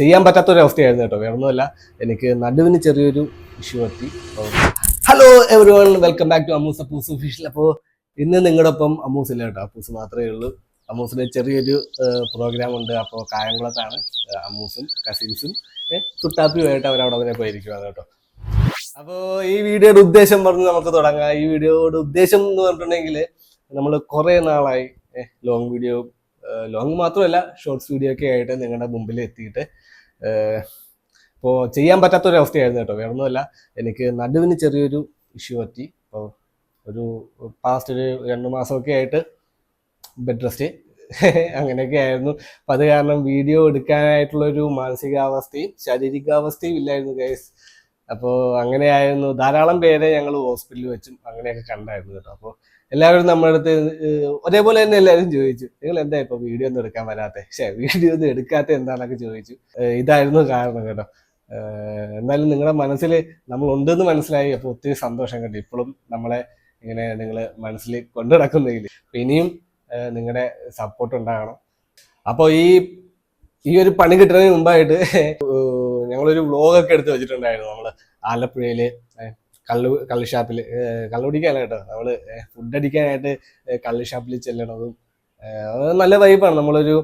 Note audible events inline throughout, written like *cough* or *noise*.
ചെയ്യാൻ പറ്റാത്തൊരവസ്ഥയായിരുന്നു കേട്ടോ. വേറൊന്നുമല്ല എനിക്ക് നടുവിന് ചെറിയൊരു ഇഷ്യൂ എത്തി hello everyone welcome back to Ammoos Appoos official അപ്പോൾ ഇന്ന് നിങ്ങളുടെ ഒപ്പം അമ്മൂസ് ഇല്ല കേട്ടോ. അപ്പൂസ് മാത്രമേ ഉള്ളൂ. അമ്മൂസിന് ചെറിയൊരു പ്രോഗ്രാം ഉണ്ട്. അപ്പോൾ കായംകുളത്താണ് അമൂസും കസിൻസും സുട്ടാപ്പിയുമായിട്ട് അവരവിടെ അവരെ പോയിരിക്കുകയാണ് കേട്ടോ. അപ്പോൾ ഈ വീഡിയോയുടെ ഉദ്ദേശം പറഞ്ഞ് നമുക്ക് തുടങ്ങാം. ഈ വീഡിയോയുടെ ഉദ്ദേശം എന്ന് പറഞ്ഞിട്ടുണ്ടെങ്കിൽ നമ്മൾ കുറേ നാളായി ലോങ് വീഡിയോ ലോങ് മാത്രമല്ല ഷോർട്സ് വീഡിയോ ഒക്കെ ആയിട്ട് നിങ്ങളുടെ മുമ്പിൽ എത്തിയിട്ട് ഇപ്പോൾ ചെയ്യാൻ പറ്റാത്തൊരവസ്ഥയായിരുന്നു കേട്ടോ. വേറെ ഒന്നുമല്ല എനിക്ക് നടുവിന് ചെറിയൊരു ഇഷ്യൂ പറ്റി. അപ്പോൾ ഒരു പാസ്റ്റ് ഒരു രണ്ട് മാസമൊക്കെ ആയിട്ട് ബെഡ് റെസ്റ്റ് *laughs* അങ്ങനെയൊക്കെ ആയിരുന്നു. അപ്പം അത് കാരണം വീഡിയോ എടുക്കാനായിട്ടുള്ളൊരു മാനസികാവസ്ഥയും ശാരീരികാവസ്ഥയും ഇല്ലായിരുന്നു ഗൈസ് അപ്പോൾ അങ്ങനെയായിരുന്നു ധാരാളം പേരെ ഞങ്ങൾ ഹോസ്പിറ്റലിൽ വെച്ചും അങ്ങനെയൊക്കെ കണ്ടായിരുന്നു കേട്ടോ. അപ്പോൾ എല്ലാവരും നമ്മുടെ അടുത്ത് ഒരേപോലെ തന്നെ എല്ലാവരും ചോദിച്ചു നിങ്ങൾ എന്താ ഇപ്പൊ വീഡിയോ ഒന്നും എടുക്കാൻ വരാത്തെ? ശേ വീഡിയോ ഒന്നും എടുക്കാത്ത എന്താണെന്നൊക്കെ ചോദിച്ചു. ഇതായിരുന്നു കാരണം കേട്ടോ. എന്നാലും നിങ്ങളുടെ മനസ്സിൽ നമ്മൾ ഉണ്ടെന്ന് മനസ്സിലായി. അപ്പോൾ ഒത്തിരി സന്തോഷം കണ്ടു ഇപ്പോഴും നമ്മളെ ഇങ്ങനെ നിങ്ങൾ മനസ്സിൽ കൊണ്ടു നടക്കുന്നെങ്കിൽ. അപ്പോൾ ഇനിയും നിങ്ങളുടെ സപ്പോർട്ട് ഉണ്ടാകണം. അപ്പോൾ ഈ ഈ ഒരു പണി കിട്ടുന്നതിന് മുമ്പായിട്ട് ഞങ്ങളൊരു വ്ളോഗൊക്കെ എടുത്ത് വെച്ചിട്ടുണ്ടായിരുന്നു നമ്മൾ ആലപ്പുഴയിൽ കള്ളു കള്ള് ഷാപ്പിൽ കള്ളുപിടിക്കാനല്ല കേട്ടോ. നമ്മൾ ഫുഡ് അടിക്കാനായിട്ട് കള്ള് ഷാപ്പിൽ ചെല്ലണതും നല്ല വൈബാണ് നമ്മളൊരു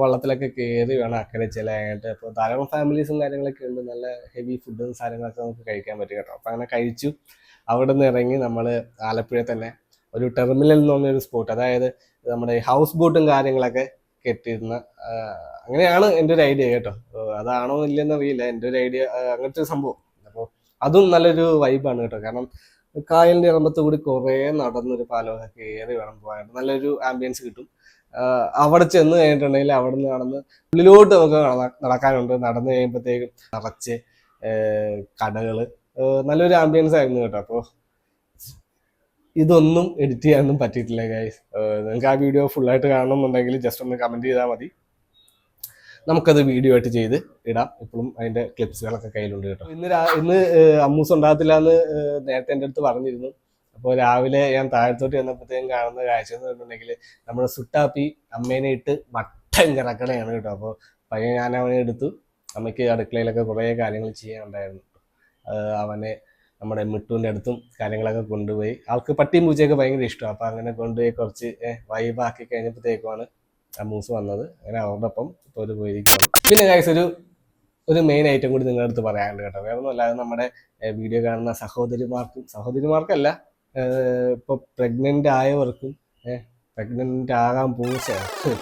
വള്ളത്തിലൊക്കെ കയറി വേണം അക്കരെ ചെല്ലാനായിട്ട്. അപ്പോൾ ധാരാളം ഫാമിലീസും കാര്യങ്ങളൊക്കെ ഉണ്ട്. നല്ല ഹെവി ഫുഡും സാധനങ്ങളൊക്കെ നമുക്ക് കഴിക്കാൻ പറ്റും കേട്ടോ. അപ്പോൾ അങ്ങനെ കഴിച്ചു. അവിടെ നിന്ന് ഇറങ്ങി നമ്മൾ ആലപ്പുഴ തന്നെ ഒരു ടെർമിനൽ എന്ന് പറഞ്ഞൊരു സ്പോട്ട് അതായത് നമ്മുടെ ഹൗസ് ബോട്ടും കാര്യങ്ങളൊക്കെ കെട്ടിയിരുന്ന അങ്ങനെയാണ് എന്റെ ഒരു ഐഡിയ കേട്ടോ. അതാണോ ഇല്ലെന്നറിയില്ല എന്റെ ഒരു ഐഡിയ അങ്ങനത്തെ ഒരു സംഭവം. അതും നല്ലൊരു വൈബാണ് കേട്ടോ. കാരണം കായലിന്റെ ഇറമ്പത്ത് കൂടി കുറേ നടന്നൊരു പാലമൊക്കെ കയറി വേണം പോകാനായിട്ട് നല്ലൊരു ആംബിയൻസ് കിട്ടും. അവിടെ ചെന്ന് കഴിഞ്ഞിട്ടുണ്ടെങ്കിൽ അവിടെ നിന്ന് നടന്ന് ഉള്ളിലോട്ട് നമുക്ക് നട- നടക്കാനുണ്ട്. നടന്നു കഴിയുമ്പോഴത്തേക്കും നിറച്ച് കടകൾ. നല്ലൊരു ആംബിയൻസ് ആയിരുന്നു കേട്ടോ. അപ്പോൾ ഇതൊന്നും എഡിറ്റ് ചെയ്യാനൊന്നും പറ്റിയിട്ടില്ല ഗൈസ് നിങ്ങൾക്ക് ആ വീഡിയോ ഫുള്ളായിട്ട് കാണണമെന്നുണ്ടെങ്കിൽ ജസ്റ്റ് ഒന്ന് കമന്റ് ചെയ്താൽ മതി. നമുക്കത് വീഡിയോ ആയിട്ട് ചെയ്ത് ഇടാം. ഇപ്പോഴും അതിന്റെ ക്ലിപ്സുകളൊക്കെ കയ്യിലുണ്ട് കേട്ടോ. ഇന്ന് ഇന്ന് അമ്മൂസ് ഉണ്ടാകത്തില്ല എന്ന് നേരത്തെ എന്റെ അടുത്ത് പറഞ്ഞിരുന്നു. അപ്പോൾ രാവിലെ ഞാൻ താഴത്തോട്ട് ചെന്നപ്പോഴത്തേക്കും കാണുന്ന കാഴ്ച എന്ന് പറഞ്ഞിട്ടുണ്ടെങ്കിൽ നമ്മുടെ സുട്ടാപ്പി അമ്മേനെ ഇട്ട് മട്ടൻ കിടക്കണയാണ് കേട്ടോ. അപ്പോൾ പയ്യൻ ഞാൻ അവനെ എടുത്തു. അമ്മയ്ക്ക് അടുക്കളയിലൊക്കെ കുറേ കാര്യങ്ങൾ ചെയ്യാനുണ്ടായിരുന്നു. അവനെ നമ്മുടെ മിട്ടുവിന്റെ അടുത്തും കാര്യങ്ങളൊക്കെ കൊണ്ടുപോയി. ആൾക്ക് പട്ടിയും പൂച്ചയൊക്കെ ഭയങ്കര ഇഷ്ടമാണ്. അപ്പോൾ അങ്ങനെ കൊണ്ടുപോയി കുറച്ച് വൈബാക്കി കഴിഞ്ഞപ്പോഴത്തേക്കുമാണ് അമ്മൂസ് വന്നത്. അങ്ങനെ അവരുടെ ഒപ്പം ഒരു പോയിരിക്കുകയാണ് പിന്നെ ഗൈസ് ഒരു ഒരു മെയിൻ ഐറ്റം കൂടി നിങ്ങളുടെ അടുത്ത് പറയാനുണ്ട് കേട്ടോ. വേറെ ഒന്നും അല്ലാതെ നമ്മുടെ വീഡിയോ കാണുന്ന സഹോദരിമാർക്കും സഹോദരിമാർക്കല്ല ഇപ്പൊ പ്രഗ്നന്റ് ആയവർക്കും പ്രഗ്നന്റ് ആകാൻ പോകും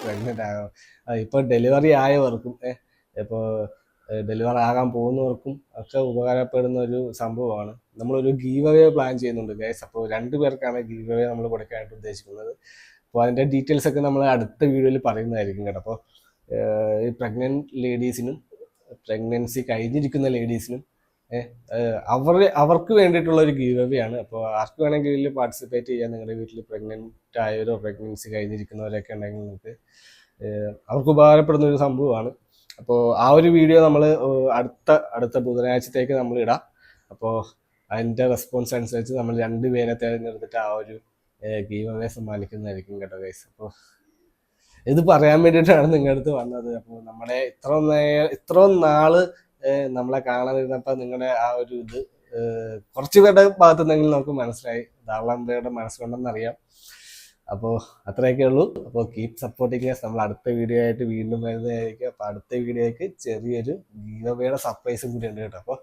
പ്രഗ്നന്റ് *laughs* ആകാൻ ആ, ഇപ്പൊ ഡെലിവറി ആയവർക്കും ഏഹ് ഇപ്പോൾ ഡെലിവറി ആകാൻ പോകുന്നവർക്കും ഒക്കെ ഉപകാരപ്പെടുന്ന ഒരു സംഭവമാണ്. നമ്മളൊരു ഗീവ് അവേ പ്ലാൻ ചെയ്യുന്നുണ്ട് ഗൈസ് അപ്പോൾ രണ്ട് പേർക്കാണ് ഗീവ് നമ്മൾ കൊടുക്കാനായിട്ട് ഉദ്ദേശിക്കുന്നത്. അപ്പോൾ അതിന്റെ ഡീറ്റെയിൽസ് ഒക്കെ നമ്മൾ അടുത്ത വീഡിയോയിൽ പറയുന്നതായിരിക്കും കേട്ടോ. അപ്പോൾ ഈ പ്രഗ്നന്റ് ലേഡീസിനും പ്രഗ്നൻസി കഴിഞ്ഞിരിക്കുന്ന ലേഡീസിനും അവർ അവർക്ക് വേണ്ടിയിട്ടുള്ള ഒരു ഗീവ് ആണ്. അപ്പോൾ ആർക്ക് വേണമെങ്കിൽ ഇതിൽ പാർട്ടിസിപ്പേറ്റ് ചെയ്യാൻ നിങ്ങളുടെ വീട്ടിൽ പ്രഗ്നന്റ് ആയവരോ പ്രഗ്നൻസി കഴിഞ്ഞിരിക്കുന്നവരൊക്കെ ഉണ്ടെങ്കിൽ നിങ്ങൾക്ക് അവർക്ക് ഉപകാരപ്പെടുന്ന ഒരു സംഭവമാണ്. അപ്പോൾ ആ ഒരു വീഡിയോ നമ്മൾ അടുത്ത അടുത്ത ബുധനാഴ്ചത്തേക്ക് നമ്മൾ ഇടാം. അപ്പോൾ അതിന്റെ റെസ്പോൺസ് അനുസരിച്ച് നമ്മൾ രണ്ട് പേരെ തിരഞ്ഞെടുത്തിട്ട് ആ ഒരു ഗീവ് സമ്മാനിക്കുന്നതായിരിക്കും കേട്ടോ ഗൈസ് അപ്പോൾ ഇത് പറയാൻ വേണ്ടിയിട്ടാണ് നിങ്ങളുടെ അടുത്ത് വന്നത്. അപ്പോൾ നമ്മളെ ഇത്ര ഇത്രയും നാൾ നമ്മളെ കാണാതിരുന്നപ്പോൾ നിങ്ങളുടെ ആ ഒരു ഇത് കുറച്ച് പേരുടെ ഭാഗത്തു നിന്നെങ്കിലും നമുക്ക് മനസ്സിലായി. ധാരാളം പേരുടെ മനസ്സുകൊണ്ടെന്നറിയാം അപ്പോൾ അത്രയൊക്കെ ഉള്ളൂ. അപ്പോൾ കീപ് സപ്പോർട്ടിങ് നമ്മൾ അടുത്ത വീഡിയോ ആയിട്ട് വീണ്ടും വരുന്നതായിരിക്കും. അപ്പോൾ അടുത്ത വീഡിയോയ്ക്ക് ചെറിയൊരു ഗീവയുടെ സർപ്രൈസും കൂടി ഉണ്ട് കേട്ടോ. അപ്പോൾ